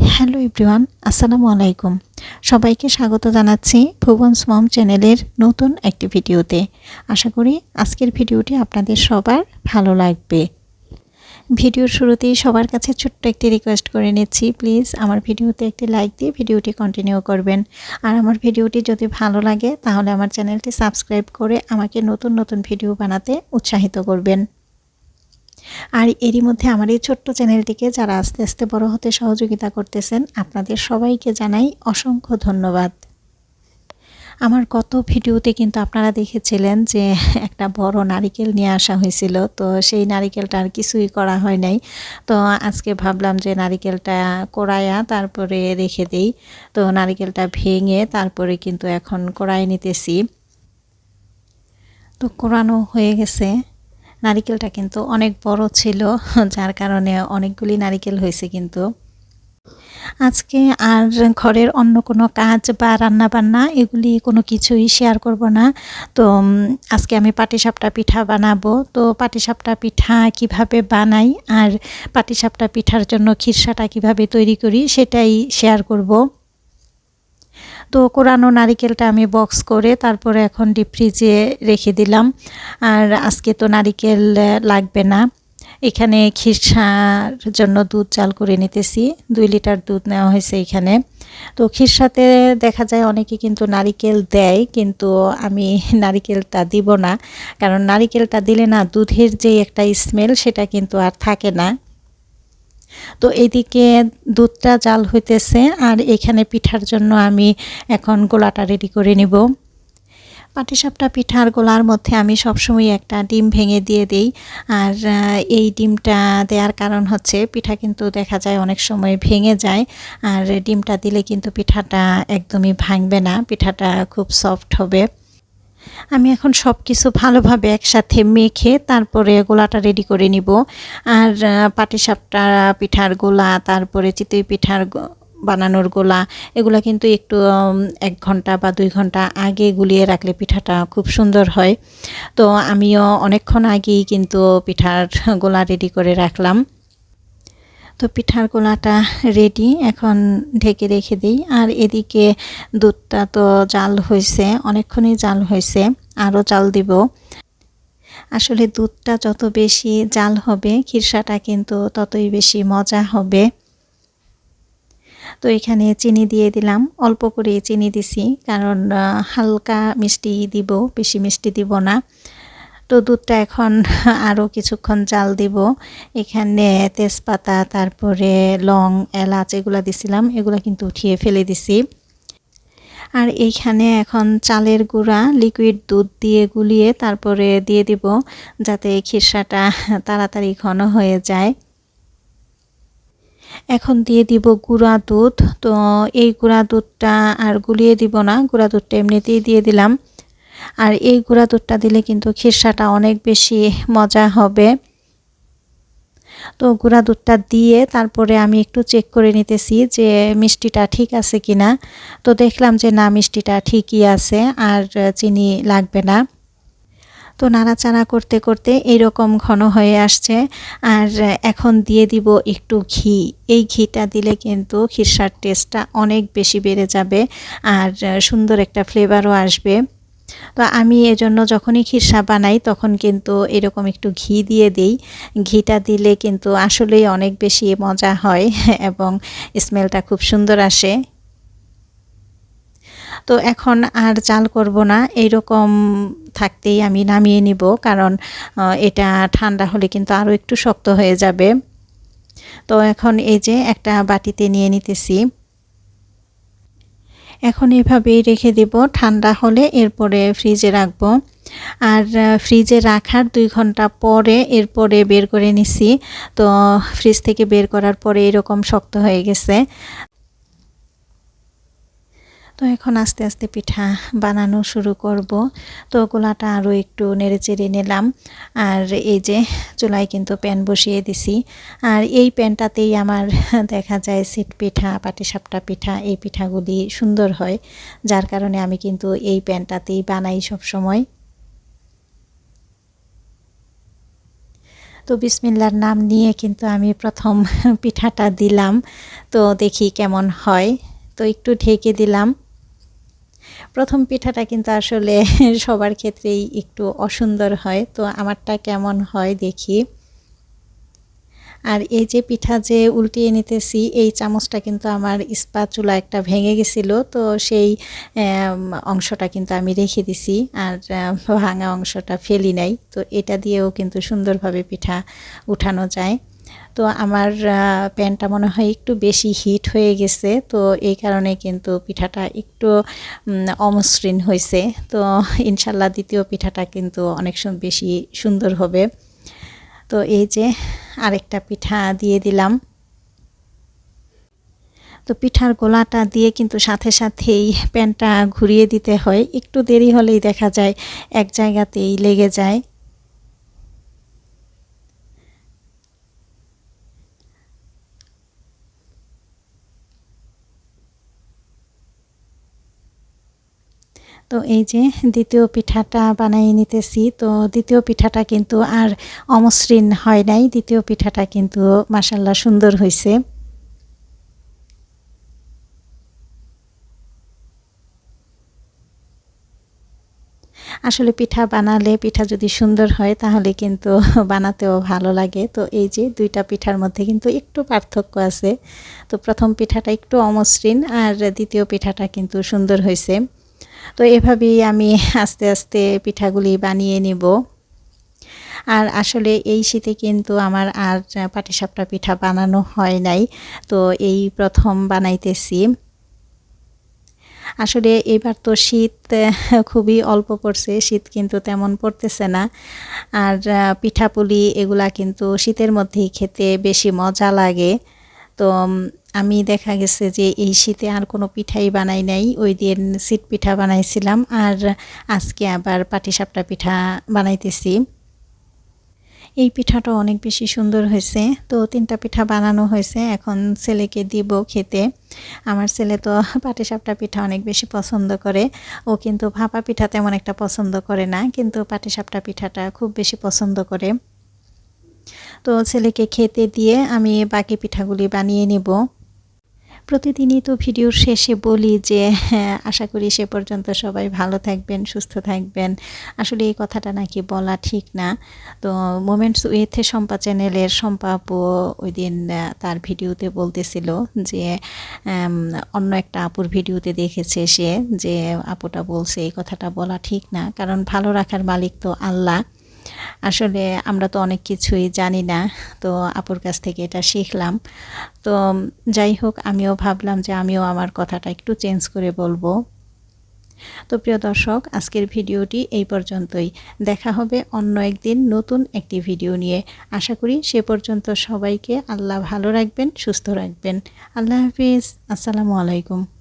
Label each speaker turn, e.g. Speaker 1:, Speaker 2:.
Speaker 1: Hello everyone, আসসালামু আলাইকুম। সবাইকে স্বাগত জানাচ্ছি ভুবনস মম চ্যানেলের নতুন একটি ভিডিওতে। আশা করি আজকের ভিডিওটি আপনাদের সবার ভালো লাগবে। ভিডিওর শুরুতেই সবার কাছে ছোট্ট একটি রিকোয়েস্ট করে নিচ্ছি প্লিজ আমার ভিডিওতে একটি লাইক দিয়ে ভিডিওটি কন্টিনিউ করবেন। আর আমার ভিডিওটি যদি ভালো লাগে তাহলে আমার চ্যানেলটি সাবস্ক্রাইব করে আমাকে নতুন নতুন ভিডিও বানাতে উৎসাহিত করবেন। আর এরই মধ্যে আমার এই ছোট্ট চ্যানেলটিকে যারা আস্তে আস্তে বড় হতে সহযোগিতা করতেছেন, আপনাদের সবাইকে জানাই অসংখ্য ধন্যবাদ। আমার গত ভিডিওতে কিন্তু আপনারা দেখেছিলেন যে একটা বড় নারিকেল নিয়ে আসা হয়েছিল, তো সেই নারিকেলটা আর কিছুই করা হয় নাই। তো আজকে ভাবলাম যে নারিকেলটা কোড়াইয়া তারপরে রেখে দেই। তো নারিকেলটা ভেঙে তারপরে কিন্তু এখন কোড়াই নিতেছি। তো কোরানো হয়ে গেছে। নারিকেলটা কিন্তু অনেক বড় ছিল, যার কারণে অনেকগুলি নারিকেল হয়েছে কিন্তু। আজকে আর ঘরের অন্য কোনো কাজ বা রান্না বান্না এগুলি কোনো কিছুই শেয়ার করব না। তো আজকে আমি পাটিসাপটা পিঠা বানাবো। তো, পাটিসাপটা পিঠা কীভাবে বানাই আর পাটিসাপটা পিঠার জন্য খিরসাটা কীভাবে তৈরি করি, সেটাই শেয়ার করব। তো কোরানো নারিকেলটা আমি বক্স করে তারপরে এখন ডিপ ফ্রিজে রেখে দিলাম। আর আজকে তো নারিকেল লাগবে না। এখানে খিরসার জন্য দুধ চাল করে নিতেছি। দুই লিটার দুধ নেওয়া হয়েছে এখানে। তো খিরসাতে দেখা যায় অনেকে কিন্তু নারিকেল দেয়, কিন্তু আমি নারিকেলটা দিব না। কারণ নারিকেলটা দিলে না দুধের যে একটা স্মেল সেটা কিন্তু আর থাকে না। তো এদিকে দুধটা জাল হইতেছে আর এখানে পিঠার জন্য আমি এখন গোলাটা রেডি করে নিব। পাটিসাপটা পিঠার গোলার মধ্যে আমি সবসময় একটা ডিম ভেঙে দিয়ে দিই। আর এই ডিমটা দেওয়ার কারণ হচ্ছে পিঠা কিন্তু দেখা যায় অনেক সময় ভেঙে যায়। আর ডিমটা দিলে কিন্তু পিঠাটা একদমই ভাঙবে না, পিঠাটা খুব সফট হবে। আমি এখন সব কিছু ভালোভাবে একসাথে মেখে তারপরে গোলাটা রেডি করে নিব। আর পাটিসাপটা পিঠার গোলা, তারপরে চিতই পিঠার বানানোর গোলা, এগুলো কিন্তু একটু এক ঘণ্টা বা দুই ঘণ্টা আগে গুলিয়ে রাখলে পিঠাটা খুব সুন্দর হয়। তো আমিও অনেকক্ষণ আগেই কিন্তু পিঠার গোলা রেডি করে রাখলাম। তো পিঠার গোলাটা রেডি এখন ঢেকে রেখে দিই। আর এদিকে দুধটা তো জাল হয়েছে অনেকক্ষণই জাল হয়েছে আরও জাল দিব। আসলে দুধটা যত বেশি জাল হবে, খিরসাটা কিন্তু ততই বেশি মজা হবে। তো এখানে চিনি দিয়ে দিলাম, অল্প করে চিনি দিছি, কারণ হালকা মিষ্টি দিব, বেশি মিষ্টি দিব না। তো দুধটা এখন আরও কিছুক্ষণ জাল দিব। এখানে তেজপাতা, তারপরে লং, এলাচ এগুলো দিছিলাম, এগুলো কিন্তু উঠিয়ে ফেলে দিছি। আর এইখানে এখন চালের গুঁড়া লিকুইড দুধ দিয়ে গুলিয়ে তারপরে দিয়ে দিব, যাতে খিরসাটা তাড়াতাড়ি ঘন হয়ে যায়। এখন দিয়ে দিব গুঁড়া দুধ। তো এই গুঁড়া দুধটা আর গুলিয়ে দিব না, গুঁড়া দুধটা এমনিতেই দিয়ে দিলাম। আর এই গুঁড়া দুধটা দিলে কিন্তু খিরসাটা অনেক বেশি মজা হবে। তো গুঁড়া দুধটা দিয়ে তারপরে আমি একটু চেক করে নিতেছি যে মিষ্টিটা ঠিক আছে কি না তো দেখলাম যে না, মিষ্টিটা ঠিকই আছে, আর চিনি লাগবে না। তো নাড়াচাড়া করতে করতে এইরকম ঘন হয়ে আসছে। আর এখন দিয়ে দিব একটু ঘি। এই ঘিটা দিলে কিন্তু খিরসার টেস্টটা অনেক বেশি বেড়ে যাবে, আর সুন্দর একটা ফ্লেভারও আসবে। তো আমি এজন্য যখনই খিরসা বানাই, তখন কিন্তু এরকম একটু ঘি দিয়ে দিই। ঘিটা দিলে কিন্তু আসলেই অনেক বেশি মজা হয় এবং স্মেলটা খুব সুন্দর আসে। তো এখন আর চাল করব না এইরকম থাকতেই আমি নামিয়ে নিব, কারণ এটা ঠান্ডা হলে কিন্তু আরও একটু শক্ত হয়ে যাবে। তো এখন এই যে একটা বাটিতে নিয়ে নিতেছি। এখন এভাবেই রেখে দিব। ঠান্ডা হলে এরপরে ফ্রিজে রাখব। আর ফ্রিজে রাখার দুই ঘণ্টা পরে এরপরে বের করে নিছি। তো ফ্রিজ থেকে বের করার পরে এরকম শক্ত হয়ে গেছে। তো এখন আস্তে আস্তে পিঠা বানানো শুরু করব। তো গোলাটা আরও একটু নেড়ে চেড়ে নিলাম। আর এই যে চুলায় কিন্তু প্যান বসিয়ে দিছি। আর এই প্যানটাতেই আমার দেখা যায় সিট পিঠা, পাটিসাপটা পিঠা, এই পিঠাগুলি সুন্দর হয়। যার কারণে আমি কিন্তু এই প্যানটাতেই বানাই সব সময়। তো বিসমিল্লার নাম নিয়ে কিন্তু আমি প্রথম পিঠাটা দিলাম। তো দেখি কেমন হয়। তো একটু ঢেকে দিলাম। প্রথম পিঠাটা কিন্তু আসলে সবার ক্ষেত্রেই একটু অসুন্দর হয়, তো আমারটা কেমন হয় দেখি। আর এই যে পিঠা যে উল্টিয়ে নিতেছি, এই চামচটা কিন্তু আমার ইস্পাত চুলা একটা ভেঙে গেছিল, তো সেই অংশটা কিন্তু আমি রেখে দিছি, আর ভাঙা অংশটা ফেলি নাই, তো এটা দিয়েও কিন্তু সুন্দরভাবে পিঠা উঠানো যায়। তো আমার প্যানটা মনে হয় একটু বেশি হিট হয়ে গেছে, তো এই কারণে কিন্তু পিঠাটা একটু অমসৃণ হয়েছে। তো ইনশাল্লাহ দ্বিতীয় পিঠাটা কিন্তু অনেক বেশি সুন্দর হবে। তো এই যে আরেকটা পিঠা দিয়ে দিলাম। তো পিঠার গোলাটা দিয়ে কিন্তু সাথে সাথেই প্যানটা ঘুরিয়ে দিতে হয়। একটু দেরি হলেই দেখা যায় এক জায়গাতেই লেগে যায়। তো এই যে দ্বিতীয় পিঠাটা বানিয়ে নিতেছি, তো দ্বিতীয় পিঠাটা কিন্তু আর অমসৃণ হয় নাই। দ্বিতীয় পিঠাটা কিন্তু মাসাল্লা সুন্দর হয়েছে আসলে পিঠা বানালে পিঠা যদি সুন্দর হয়, তাহলে কিন্তু বানাতেও ভালো লাগে। তো এই যে দুইটা পিঠার মধ্যে কিন্তু একটু পার্থক্য আছে। তো প্রথম পিঠাটা একটু অমসৃণ, আর দ্বিতীয় পিঠাটা কিন্তু সুন্দর হয়েছে তো এভাবেই আমি আস্তে আস্তে পিঠাগুলি বানিয়ে নিব। আর আসলে এই শীতে কিন্তু আমার আর পাটিসাপটা পিঠা বানানো হয় নাই। তো এই প্রথম বানাইতেছি। আসলে এবার তো শীত খুবই অল্প পড়ছে, শীত কিন্তু তেমন পড়তেছে না। আর পিঠাপুলি এগুলা কিন্তু শীতের মধ্যেই খেতে বেশি মজা লাগে। তো আমি দেখা গেছে যে এই শীতে আর কোনো পিঠাই বানাই নাই। ওই দিন সিট পিঠা বানাইছিলাম আর আজকে আবার পাটিসাপটা পিঠা বানাইতেছি। এই পিঠাটা অনেক বেশি সুন্দর হয়েছে। তো তিনটা পিঠা বানানো হয়েছে। এখন ছেলেকে দিব খেতে। আমার ছেলে তো পাটিসাপটা পিঠা অনেক বেশি পছন্দ করে। ও কিন্তু ভাপা পিঠা তেমন একটা পছন্দ করে না, কিন্তু পাটিসাপটা পিঠাটা খুব বেশি পছন্দ করে। তো ছেলেকে খেতে দিয়ে আমি বাকি পিঠাগুলি বানিয়ে নেব। প্রতিদিনই তো ভিডিওর শেষে বলি যে হ্যাঁ, আশা করি সে পর্যন্ত সবাই ভালো থাকবেন সুস্থ থাকবেন। আসলে এই কথাটা নাকি বলা ঠিক না। তো মোমেন্টস উইথে শম্পা চ্যানেলের সম্পা আপু ওই দিন তার ভিডিওতে বলতেছিল যে অন্য একটা আপুর ভিডিওতে দেখেছে সে যে আপুটা বলছে এই কথাটা বলা ঠিক না। কারণ ভালো রাখার মালিক তো আল্লাহ। আসলে আমরা তো অনেক কিছুই জানি না, তো আপুর কাছ থেকে এটা শিখলাম। তো যাই হোক, আমিও ভাবলাম যে আমিও আমার কথাটা একটু চেঞ্জ করে বলব। তো প্রিয় দর্শক, আজকের ভিডিওটি এই পর্যন্তই। দেখা হবে অন্য একদিন নতুন একটি ভিডিও নিয়ে। আশা করি সে পর্যন্ত সবাইকে আল্লাহ ভালো রাখবেন, সুস্থ রাখবেন। আল্লাহ হাফিজ। আসসালামু আলাইকুম।